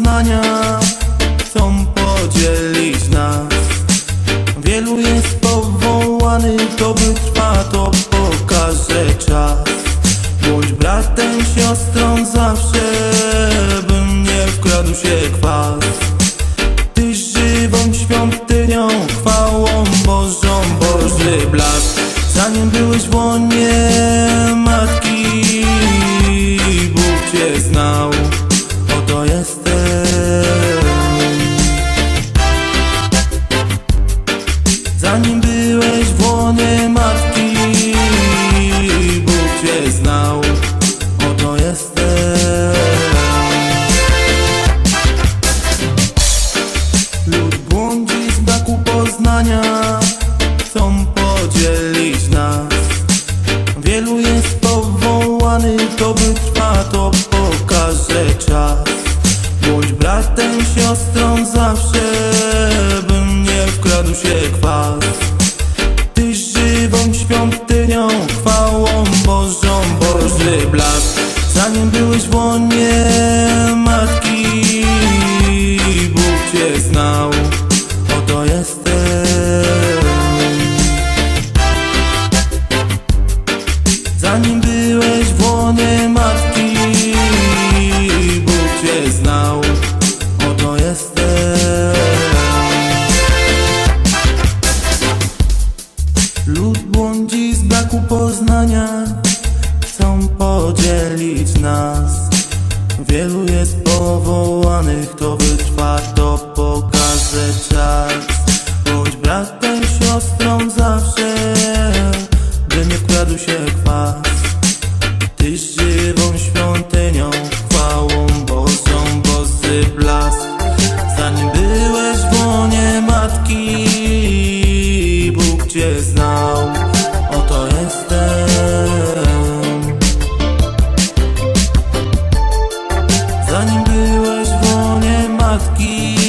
poznania Chcą podzielić nas. Wielu jest powołanych, to wytrwa, to pokaże czas. Bądź bratem, siostrą zawsze, bym nie wkradł się kwas. Ty żywą świątynią, chwałą Bożą, Boży blask Zanim byłeś w łonie Matki, Bóg Cię znał. Podzielić nas. Wielu jest powołanych To wytrwa, to pokaże czas. Bądź bratem, siostrą zawsze Bym nie wkradł się kwas. Tyś żywą świątynią Chwałą Bożą, Boży blask Zanim byłeś w łonie Zanim byłeś w łonie matki Bóg Cię znał. Oto jestem. Lud błądzi z braku poznania. Chcą podzielić nas. Wielu jest powołanych To wytrwa, to pokaże czas. Bądź bratem, siostrą zawsze By nie wkradł się matki Bóg Cię znał, oto jestem. Zanim byłeś w łonie matki